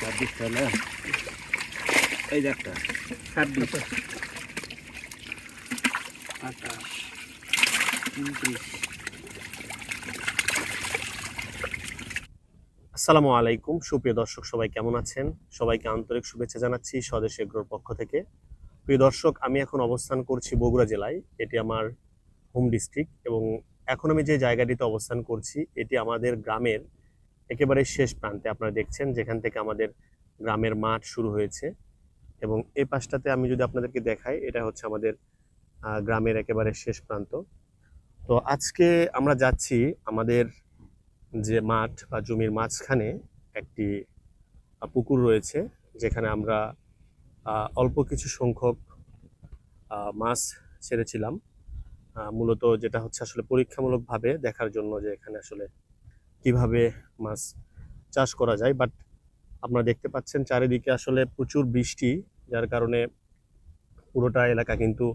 ছাব্বিশ তাহলে। এই যে একটা ছাব্বিশ আঠাশ উনত্রিশ আসসালামু আলাইকুম। সুপ্রিয় দর্শক সবাই কেমন আছেন? সবাইকে আন্তরিক শুভেচ্ছা জানাচ্ছি স্বদেশ এগ্রোর পক্ষ থেকে। প্রিয় দর্শক আমি এখন অবস্থান করছি বগুড়া জেলায়। এটি আমার হোম ডিস্ট্রিক্ট এবং এখন আমি যে জায়গাটিতে অবস্থান করছি এটি আমাদের গ্রামের একেবারে শেষ প্রান্তে আপনারা দেখছেন যেখান থেকে আমাদের গ্রামের মাঠ শুরু হয়েছে। এবং এই পাশটাতে আমি যদি আপনাদেরকে দেখাই, এটা হচ্ছে আমাদের গ্রামের একেবারে শেষ প্রান্ত। তো আজকে আমরা যাচ্ছি আমাদের যে মাঠ বা জমির মাঝখানে একটি পুকুর রয়েছে, যেখানে আমরা অল্প কিছু সংখ্যক মাছ ছেড়েছিলাম। মূলত যেটা হচ্ছে আসলে পরীক্ষামূলকভাবে দেখার জন্য যে এখানে আসলে কীভাবে মাছ চাষ করা যায় বাট আপনারা দেখতে পাচ্ছেন চারিদিকে আসলে প্রচুর বৃষ্টি, যার কারণে পুরোটা এলাকা কিন্তু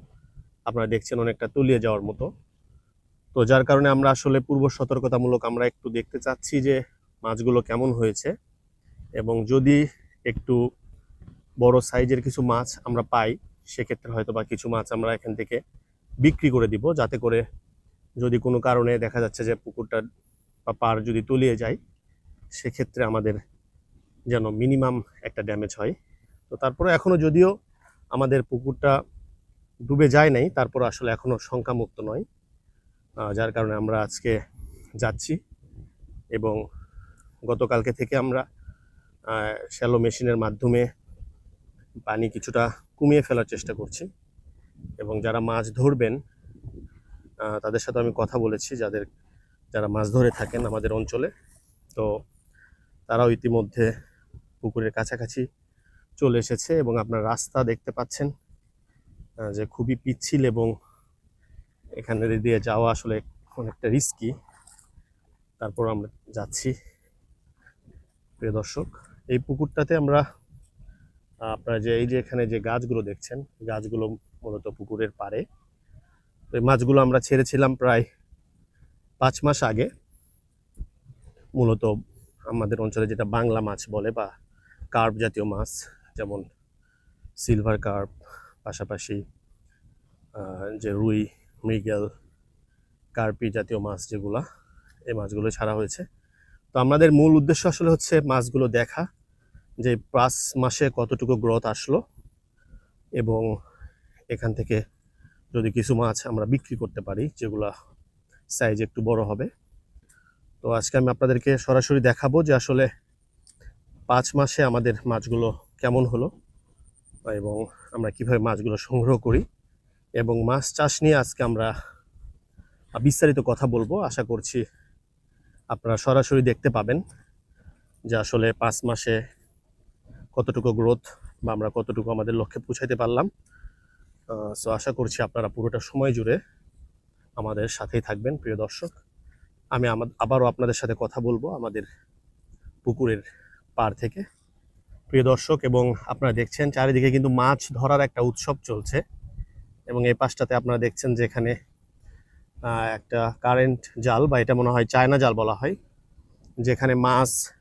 আপনারা দেখছেন অনেকটা তলিয়ে যাওয়ার মতো। তো যার কারণে আমরা আসলে পূর্ব সতর্কতামূলক আমরা একটু দেখতে চাচ্ছি যে মাছগুলো কেমন হয়েছে এবং যদি একটু বড় সাইজের কিছু মাছ আমরা পাই, সেক্ষেত্রে হয়তো বা কিছু মাছ আমরা এখান থেকে বিক্রি করে দিব, যাতে করে যদি কোনো কারণে দেখা যাচ্ছে যে পুকুরটা বা পার যদি তলিয়ে যায়, সেক্ষেত্রে আমাদের যেন মিনিমাম একটা ড্যামেজ হয়। তো তারপরে এখনও যদিও আমাদের পুকুরটা ডুবে যায় নাই, তারপর আসলে এখনও সংখ্যামুক্ত নয়। যার কারণে আমরা আজকে যাচ্ছি এবং গতকালকে থেকে আমরা শ্যালো মেশিনের মাধ্যমে পানি কিছুটা কমিয়ে ফেলার চেষ্টা করছি এবং যারা মাছ ধরবেন তাদের সাথে আমি কথা বলেছি, যাদের যারা মাছ ধরে থাকেন আমাদের অঞ্চলে, তো তারাও ইতিমধ্যে পুকুরের কাছাকাছি চলে এসেছে এবং আপনার রাস্তা দেখতে পাচ্ছেন যে খুবই পিচ্ছিল এবং এখানে দিয়ে যাওয়া আসলে অনেকটা রিস্কি তারপর আমরা যাচ্ছি, প্রিয় দর্শক, এই পুকুরটাতে আমরা, আপনারা যে, এই যে এখানে যে গাছগুলো দেখছেন, গাছগুলো মূলত পুকুরের পাড়ে। তো এই মাছগুলো আমরা ছেড়েছিলাম প্রায় পাঁচ মাস আগে মূলত আমাদের অঞ্চলে যেটা বাংলা মাছ বলে বা কার্প জাতীয় মাছ, যেমন সিলভার কার্প, পাশাপাশি যে রুই, মৃগেল, কার্পি জাতীয় মাছ যেগুলা, এই মাছগুলো ছাড়া হয়েছে। তো আমাদের মূল উদ্দেশ্য আসলে হচ্ছে মাছগুলো দেখা, যে পাঁচ মাসে কতটুকু গ্রোথ আসলো এবং এখান থেকে যদি কিছু মাছ আমরা বিক্রি করতে পারি, যেগুলা সাইজ একটু বড় হবে। তো আজকে আমি আপনাদেরকে সরাসরি দেখাবো যে আসলে পাঁচ মাসে আমাদের মাছগুলো কেমন হলো এবং আমরা কীভাবে মাছগুলো সংগ্রহ করি এবং মাছ চাষ নিয়ে আজকে আমরা বিস্তারিত কথা বলব। আশা করছি আপনারা সরাসরি দেখতে পাবেন যে আসলে পাঁচ মাসে কতটুকু গ্রোথ বা আমরা কতটুকু আমাদের লক্ষ্যে পৌঁছাইতে পারলাম। সো আশা করছি আপনারা পুরোটা সময় জুড়ে আমাদের সাথেই থাকবেন, প্রিয় দর্শক। আমি আমা- আবারও আপনাদের সাথে কথা বলব আমাদের পুকুরের পার থেকে। প্রিয় দর্শক, এবং আপনারা দেখছেন, চারিদিকে কিন্তু মাছ ধরার একটা উৎসব চলছে। এবং এই পাশটাতে আপনারা দেখছেন যে এখানে একটা কারেন্ট জাল, বা এটা মনে হয় চায়না জাল বলা হয়, যেখানে মাছ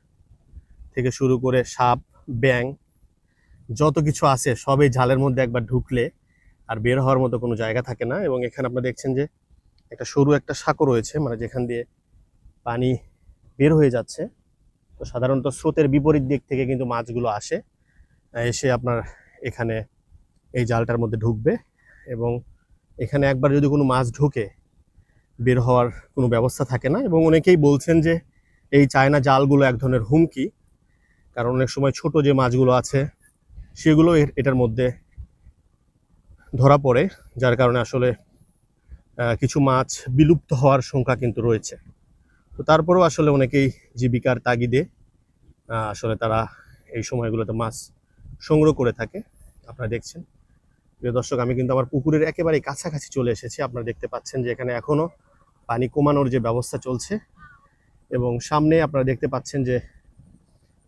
থেকে শুরু করে সাপ ব্যাং যত কিছু আছে, সবই জালের মধ্যে একবার ঢুকলে আর বের হওয়ার মতো কোনো জায়গা থাকে না। এবং এখানে আপনারা দেখছেন যে একটা সরু একটা সাঁকো রয়েছে মানে যেখান দিয়ে পানি বের হয়ে যাচ্ছে। তো সাধারণত স্রোতের বিপরীত দিক থেকে কিন্তু মাছগুলো আসে, এসে আপনার এখানে এই জালটার মধ্যে ঢুকবে এবং এখানে একবার যদি কোনো মাছ ঢুকে, বের হওয়ার কোনো ব্যবস্থা থাকে না। এবং অনেকেই বলছেন যে এই চায়না জালগুলো এক ধরনের হুমকি, কারণ অনেক সময় ছোট যে মাছগুলো আছে, সেগুলো এটার মধ্যে ধরা পড়ে, যার কারণে আসলে কিছু মাছ বিলুপ্ত হওয়ার সংখ্যা কিন্তু রয়েছে। তো তারপরেও আসলে অনেকেই জীবিকার তাগিদে আসলে তারা এই সময়গুলোতে মাছ সংগ্রহ করে থাকে। আপনারা দেখছেন। প্রিয় দর্শক, আমি কিন্তু আমার পুকুরের একেবারে কাছাকাছি চলে এসেছি। আপনারা দেখতে পাচ্ছেন যে এখানে এখনও পানি কমানোর যে ব্যবস্থা চলছে এবং সামনে আপনারা দেখতে পাচ্ছেন যে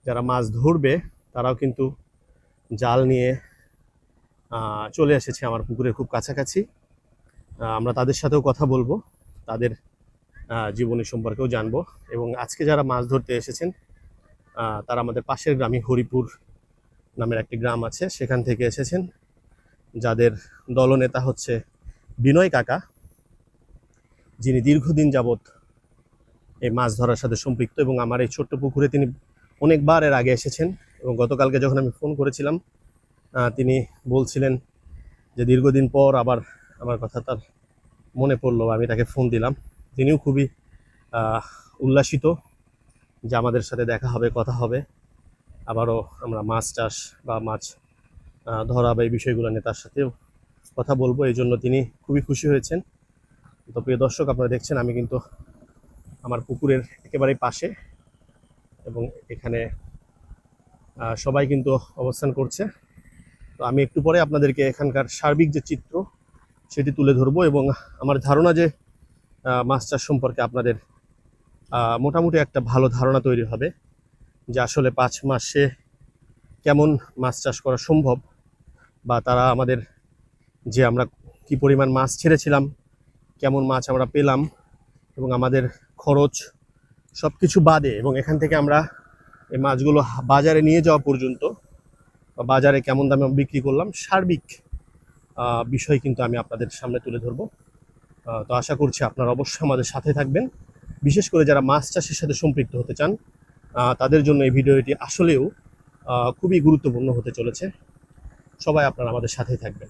যারা মাছ ধরবে, তারাও কিন্তু জাল নিয়ে চলে এসেছে আমার পুকুরের খুব কাছাকাছি। আমরা তাদের সাথেও কথা বলব, তাদের জীবনী সম্পর্কেও জানব এবং আজকে যারা মাছ ধরতে এসেছেন তারা আমাদের পাশের গ্রামে হরিপুর নামের একটি গ্রাম আছে, সেখান থেকে এসেছেন। যাদের দলনেতা হচ্ছে বিনয় কাকা, যিনি দীর্ঘদিন যাবৎ এই মাছ ধরার সাথে সম্পৃক্ত এবং আমার এই ছোট্ট পুকুরে তিনি অনেকবার এর আগে এসেছেন এবং গতকালকে যখন আমি ফোন করেছিলাম তিনি বলছিলেন যে দীর্ঘদিন পর আবার আমার কথা তার মনে পড়ল, আমি তাকে ফোন দিলাম। তিনিও খুবই উল্লাসিত যে আমাদের সাথে দেখা হবে, কথা হবে। আবারও আমরা মাছ চাষ বা মাছ ধরা বা এই বিষয়গুলো নিয়ে তার সাথেও কথা বলব। এই জন্য তিনি খুবই খুশি হয়েছেন। তো প্রিয় দর্শক, আপনারা দেখছেন, আমি কিন্তু আমার পুকুরের একেবারেই পাশে এবং এখানে সবাই কিন্তু অবস্থান করছে। তো আমি একটু পরে আপনাদেরকে এখানকার সার্বিক যে চিত্র সেটি তুলে ধরবো এবং আমার ধারণা যে মাছ চাষ সম্পর্কে আপনাদের মোটামুটি একটা ভালো ধারণা তৈরি হবে যে আসলে পাঁচ মাসে কেমন মাছ চাষ করা সম্ভব বা তারা আমাদের যে আমরা কি পরিমাণ মাছ ছেড়েছিলাম, কেমন মাছ আমরা পেলাম এবং আমাদের খরচ সব কিছু বাদে এবং এখান থেকে আমরা এই মাছগুলো বাজারে নিয়ে যাওয়া পর্যন্ত বা বাজারে কেমন দামে বিক্রি করলাম সার্বিক বিষয় কিন্তু আমি আপনাদের সামনে তুলে ধরবো। তো আশা করছি আপনারা অবশ্যই আমাদের সাথে থাকবেন। বিশেষ করে যারা মাছ চাষের সাথে সম্পৃক্ত হতে চান তাদের জন্য এই ভিডিওটি আসলেও খুবই গুরুত্বপূর্ণ হতে চলেছে। সবাই আপনারা আমাদের সাথেই থাকবেন।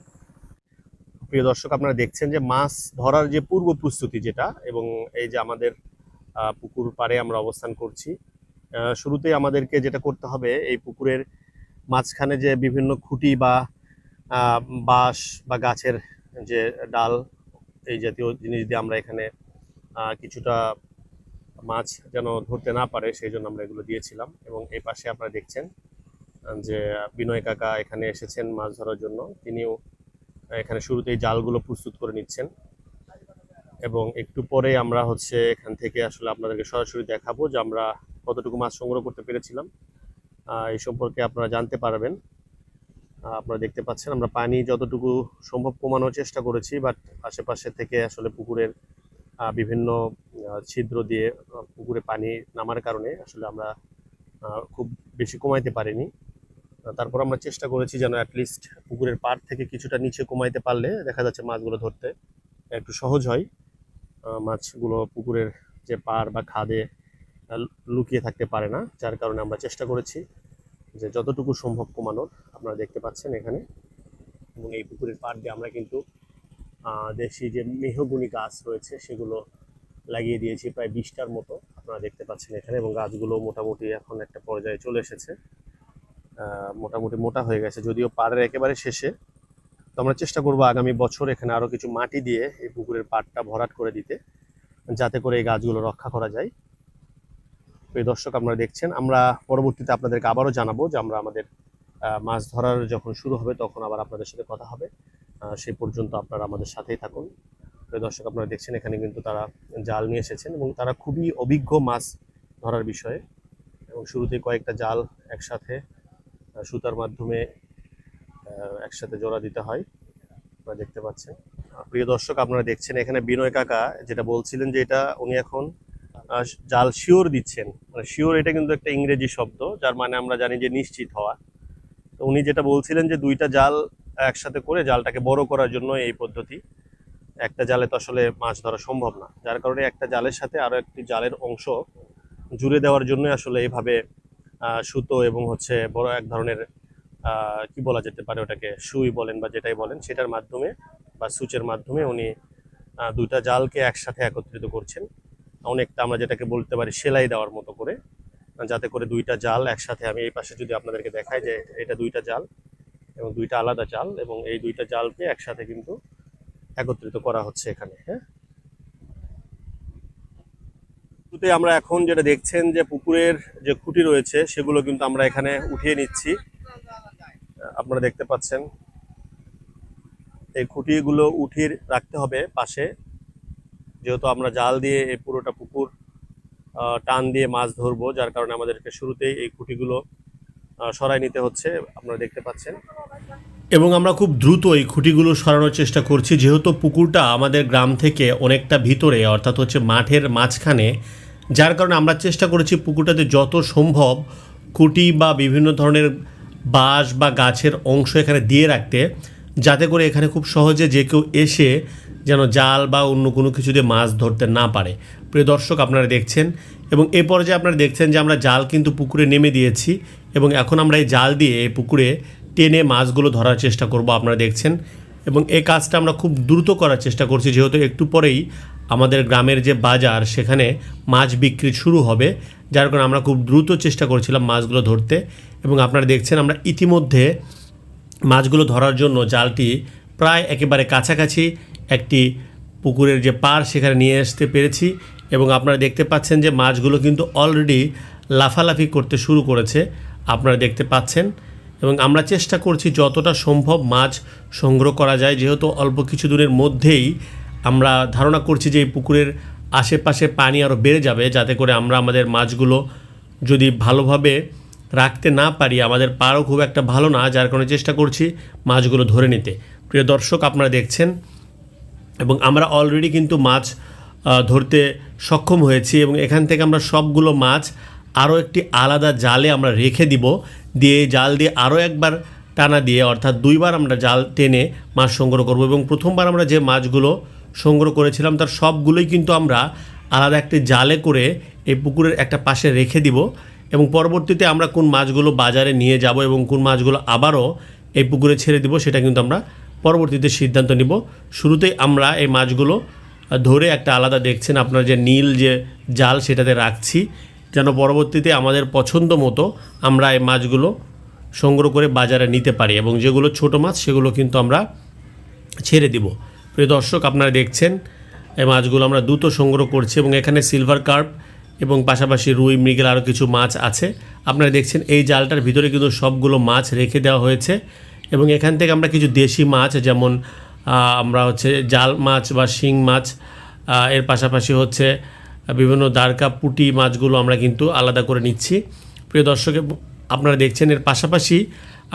প্রিয় দর্শক, আপনারা দেখছেন যে মাছ ধরার যে পূর্ব প্রস্তুতি যেটা এবং এই যে আমাদের পুকুর পাড়ে আমরা অবস্থান করছি শুরুতেই আমাদেরকে যেটা করতে হবে, এই পুকুরের মাঝখানে যে বিভিন্ন খুঁটি বা বাঁশ বা গাছের যে ডাল, এই জাতীয় জিনিস দিয়ে আমরা এখানে কিছুটা মাছ যেন ধরতে না পারে, সেই জন্য আমরা এগুলো দিয়েছিলাম। এবং এই পাশে আপনারা দেখছেন যে বিনয় কাকা এখানে এসেছেন মাছ ধরার জন্য। তিনিও এখানে শুরুতেই জালগুলো প্রস্তুত করে নিচ্ছেন। এবং একটু পরে আমরা হচ্ছে এখান থেকে আসলে আপনাদেরকে সরাসরি দেখাবো যে আমরা কতটুকু মাছ সংগ্রহ করতে পেরেছিলাম। এই সম্পর্কে আপনারা জানতে পারবেন। আপনারা দেখতে পাচ্ছেন, আমরা পানি যতটুকু সম্ভব কমানোর চেষ্টা করেছি বাট আশেপাশে থেকে আসলে পুকুরের বিভিন্ন ছিদ্র দিয়ে পুকুরে পানি নামার কারণে আসলে আমরা খুব বেশি কমাইতে পারিনি। তারপর আমরা চেষ্টা করেছি যেন অ্যাটলিস্ট পুকুরের পাড় থেকে কিছুটা নিচে কমাইতে পারলে দেখা যাচ্ছে মাছগুলো ধরতে একটু সহজ হয়। মাছগুলো পুকুরের যে পাড় বা খাদে লুকিয়ে থাকতে পারে না, যার কারণে আমরা চেষ্টা করেছি। যে যতটুকু সম্ভব কমানোর আপনারা দেখতে পাচ্ছেন এখানে। এবং এই পুকুরের পাড় দিয়ে আমরা কিন্তু দেশি যে মেহগুনি গাছ রয়েছে সেগুলো লাগিয়ে দিয়েছি প্রায় বিশটার মতো আপনারা দেখতে পাচ্ছেন এখানে। এবং গাছগুলো মোটামুটি এখন একটা পর্যায়ে চলে এসেছে। মোটামুটি মোটা হয়ে গেছে, যদিও পাড়ের একেবারে শেষে। তো আমরা চেষ্টা করব আগামী বছর এখানে আরও কিছু মাটি দিয়ে এই পুকুরের পাড়টা ভরাট করে দিতে, যাতে করে এই গাছগুলো রক্ষা করা যায়। প্রিয় দর্শক, আপনারা দেখছেন। আমরা পরবর্তীতে আপনাদেরকে আবারও জানাব যে আমরা আমাদের মাছ ধরার যখন শুরু হবে, তখন আবার আপনাদের সাথে কথা হবে। সেই পর্যন্ত আপনারা আমাদের সাথেই থাকুন। প্রিয় দর্শক, আপনারা দেখছেন, এখানে কিন্তু তারা জাল নিয়ে এসেছেন এবং তারা খুবই অভিজ্ঞ মাছ ধরার বিষয়ে। এবং শুরুতে কয়েকটা জাল একসাথে সুতার মাধ্যমে একসাথে জোড়া দিতে হয়। আপনারা দেখতে পাচ্ছেন। প্রিয় দর্শক, আপনারা দেখছেন এখানে বিনয় কাকা যেটা বলছিলেন যে এটা উনি এখন জাল শিওর দিচ্ছেন। মানে শিওর এটা কিন্তু একটা ইংরেজি শব্দ, যার মানে আমরা জানি যে নিশ্চিত হওয়া। তো উনি যেটা বলছিলেন যে দুইটা জাল একসাথে করে জালটাকে বড় করার জন্য এই পদ্ধতি। একটা জালে তো আসলে মাছ ধরা সম্ভব না। যার কারণে একটা জালের সাথে আরও একটি জালের অংশ জুড়ে দেওয়ার জন্য আসলে এইভাবে সুতো এবং হচ্ছে বড় এক ধরনের কি বলা যেতে পারে ওটাকে, সুই বলেন বা যেটাই বলেন, সেটার মাধ্যমে বা সুচের মাধ্যমে উনি দুইটা জালকে একসাথে একত্রিত করছেন। অনেকটা আমরা যেটাকে বলতে পারি সেলাই দেওয়ার মতো করে, যাতে করে দুইটা জাল একসাথে আমি এই পাশে যদি আপনাদেরকে দেখাই যে এটা দুইটা জাল এবং দুইটা আলাদা জাল এবং এই দুইটা জালকে একসাথে কিন্তু একত্রিত করা হচ্ছে এখানে হ্যাঁ? শুরুতে আমরা এখন যেটা দেখছেন যে পুকুরের যে খুঁটি রয়েছে সেগুলো কিন্তু আমরা এখানে উঠিয়ে নিচ্ছি। আপনারা দেখতে পাচ্ছেন। এই খুঁটিগুলো উঠিয়ে রাখতে হবে পাশে। যেহেতু আমরা জাল দিয়ে এই পুরোটা পুকুর টান দিয়ে মাছ ধরবো, যার কারণে আমাদেরকে শুরুতেই এই খুঁটিগুলো সরাই নিতে হচ্ছে, আপনারা দেখতে পাচ্ছেন। এবং আমরা খুব দ্রুত এই খুঁটিগুলো সরানোর চেষ্টা করছি, যেহেতু পুকুরটা আমাদের গ্রাম থেকে অনেকটা ভিতরে, অর্থাৎ হচ্ছে মাঠের মাঝখানে, যার কারণে আমরা চেষ্টা করেছি পুকুরটাতে যত সম্ভব খুঁটি বা বিভিন্ন ধরনের বাঁশ বা গাছের অংশ এখানে দিয়ে রাখতে, যাতে করে এখানে খুব সহজে যে কেউ এসে যেন জাল বা অন্য কোনো কিছু দিয়ে মাছ ধরতে না পারে। প্রিয় দর্শক, আপনারা দেখছেন এবং এ পর্যায়ে আপনারা দেখছেন যে আমরা জাল কিন্তু পুকুরে নেমে দিয়েছি এবং এখন আমরা এই জাল দিয়ে এই পুকুরে টেনে মাছগুলো ধরার চেষ্টা করব আপনারা দেখছেন এবং এই কাজটা আমরা খুব দ্রুত করার চেষ্টা করছি যেহেতু একটু পরেই আমাদের গ্রামের যে বাজার, সেখানে মাছ বিক্রি শুরু হবে, যার কারণে আমরা খুব দ্রুত চেষ্টা করছিলাম মাছগুলো ধরতে এবং আপনারা দেখছেন আমরা ইতিমধ্যে মাছগুলো ধরার জন্য জালটি প্রায় একেবারে কাছাকাছি একটি পুকুরের যে পার সেখানে নিয়ে আসতে পেরেছি এবং আপনারা দেখতে পাচ্ছেন যে মাছগুলো কিন্তু অলরেডি লাফালাফি করতে শুরু করেছে। আপনারা দেখতে পাচ্ছেন এবং আমরা চেষ্টা করছি যতটা সম্ভব মাছ সংগ্রহ করা যায়। যেহেতু অল্প কিছু দূরের মধ্যেই আমরা ধারণা করছি যে এই পুকুরের আশেপাশে পানি আরও বেড়ে যাবে, যাতে করে আমরা আমাদের মাছগুলো যদি ভালোভাবে রাখতে না পারি, আমাদের পারও খুব একটা ভালো না, যার কারণে চেষ্টা করছি মাছগুলো ধরে নিতে। প্রিয় দর্শক, আপনারা দেখছেন এবং আমরা অলরেডি কিন্তু মাছ ধরতে সক্ষম হয়েছি এবং এখান থেকে আমরা সবগুলো মাছ আরও একটি আলাদা জালে আমরা রেখে দিব। দিয়ে জাল দিয়ে আরও একবার টানা দিয়ে অর্থাৎ দুইবার আমরা জাল টেনে মাছ সংগ্রহ করব এবং প্রথমবার আমরা যে মাছগুলো সংগ্রহ করেছিলাম তার সবগুলোই কিন্তু আমরা আলাদা একটি জালে করে এই পুকুরের একটা পাশে রেখে দিব এবং পরবর্তীতে আমরা কোন মাছগুলো বাজারে নিয়ে যাব এবং কোন মাছগুলো আবারও এই পুকুরে ছেড়ে দিব সেটা কিন্তু আমরা পরবর্তীতে সিদ্ধান্ত নিব। শুরুতেই আমরা এই মাছগুলো ধরে একটা আলাদা দেখছেন আপনার যে নীল যে জাল সেটাতে রাখছি। যেন পরবর্তীতে আমাদের পছন্দ মতো আমরা এই মাছগুলো সংগ্রহ করে বাজারে নিতে পারি এবং যেগুলো ছোট মাছ সেগুলো কিন্তু আমরা ছেড়ে দিব। প্রিয় দর্শক, আপনারা দেখছেন এই মাছগুলো আমরা দ্রুত সংগ্রহ করছি এবং এখানে সিলভার কার্প এবং পাশাপাশি রুই, মৃগেল আরও কিছু মাছ আছে। আপনারা দেখছেন এই জালটার ভিতরে কিন্তু সবগুলো মাছ রেখে দেওয়া হয়েছে। এবং এখান থেকে আমরা কিছু দেশি মাছ, যেমন আমরা হচ্ছে জাল মাছ বা শিং মাছ এর পাশাপাশি হচ্ছে বিভিন্ন দ্বারকা পুঁটি মাছগুলো আমরা কিন্তু আলাদা করে নিচ্ছি। প্রিয় দর্শক, আপনারা দেখছেন এর পাশাপাশি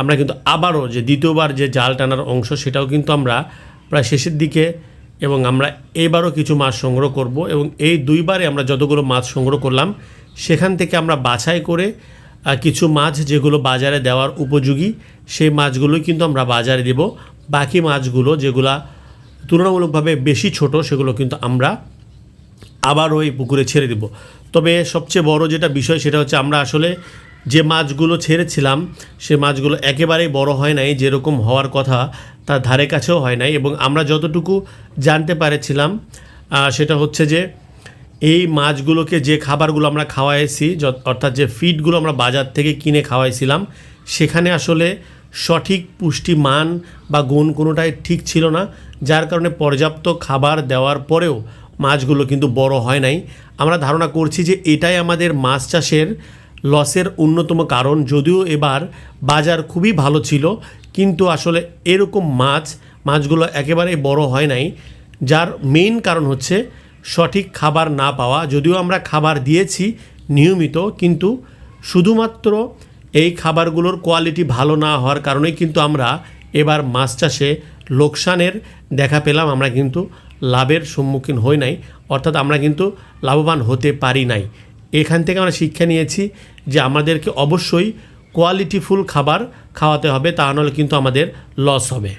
আমরা কিন্তু আবারও যে দ্বিতীয়বার যে জাল টানার অংশ, সেটাও কিন্তু আমরা প্রায় শেষের দিকে এবং আমরা এবারও কিছু মাছ সংগ্রহ করব এবং এই দুইবারে আমরা যতগুলো মাছ সংগ্রহ করলাম, সেখান থেকে আমরা বাছাই করে কিছু মাছ যেগুলো বাজারে দেওয়ার উপযোগী, সেই মাছগুলোই কিন্তু আমরা বাজারে দেব। বাকি মাছগুলো যেগুলা তুলনামূলকভাবে বেশি ছোট, সেগুলো কিন্তু আমরা আবারও এই পুকুরে ছেড়ে দেব। তবে সবচেয়ে বড় যেটা বিষয়, সেটা হচ্ছে আমরা আসলে যে মাছগুলো ছেড়েছিলাম, সে মাছগুলো একেবারেই বড় হয় নাই, যেরকম হওয়ার কথা তার ধারে কাছেও হয় নাই। এবং আমরা যতটুকু জানতে পেরেছিলাম সেটা হচ্ছে যে এই মাছগুলোকে যে খাবারগুলো আমরা খাওয়াইছি অর্থাৎ যে ফিডগুলো আমরা বাজার থেকে কিনে খাওয়াইছিলাম, সেখানে আসলে সঠিক পুষ্টি মান বা গুণ কোনোটাই ঠিক ছিল না, যার কারণে পর্যাপ্ত খাবার দেওয়ার পরেও মাছগুলো কিন্তু বড় হয় নাই। আমরা ধারণা করছি যে এটাই আমাদের মাছ চাষের লসের অন্যতম কারণ। যদিও এবার বাজার খুবই ভালো ছিল, কিন্তু আসলে এরকম মাছ, মাছগুলো একেবারেই বড় হয় নাই, যার মেইন কারণ হচ্ছে সঠিক খাবার না পাওয়া, যদিও আমরা খাবার দিয়েছি নিয়মিত, কিন্তু শুধুমাত্র এই খাবারগুলোর কোয়ালিটি ভালো না হওয়ার কারণেই কিন্তু আমরা এবার মাছ চাষে লোকসানের দেখা পেলাম। আমরা কিন্তু লাভের সম্মুখীন হই নাই, অর্থাৎ আমরা কিন্তু লাভবান হতে পারি নাই। এখান থেকে আমরা শিক্ষা নিয়েছি যে আমাদেরকে অবশ্যই কোয়ালিটিফুল খাবার খাওয়াতে হবে, তা নাহলে কিন্তু আমাদের লস হবে।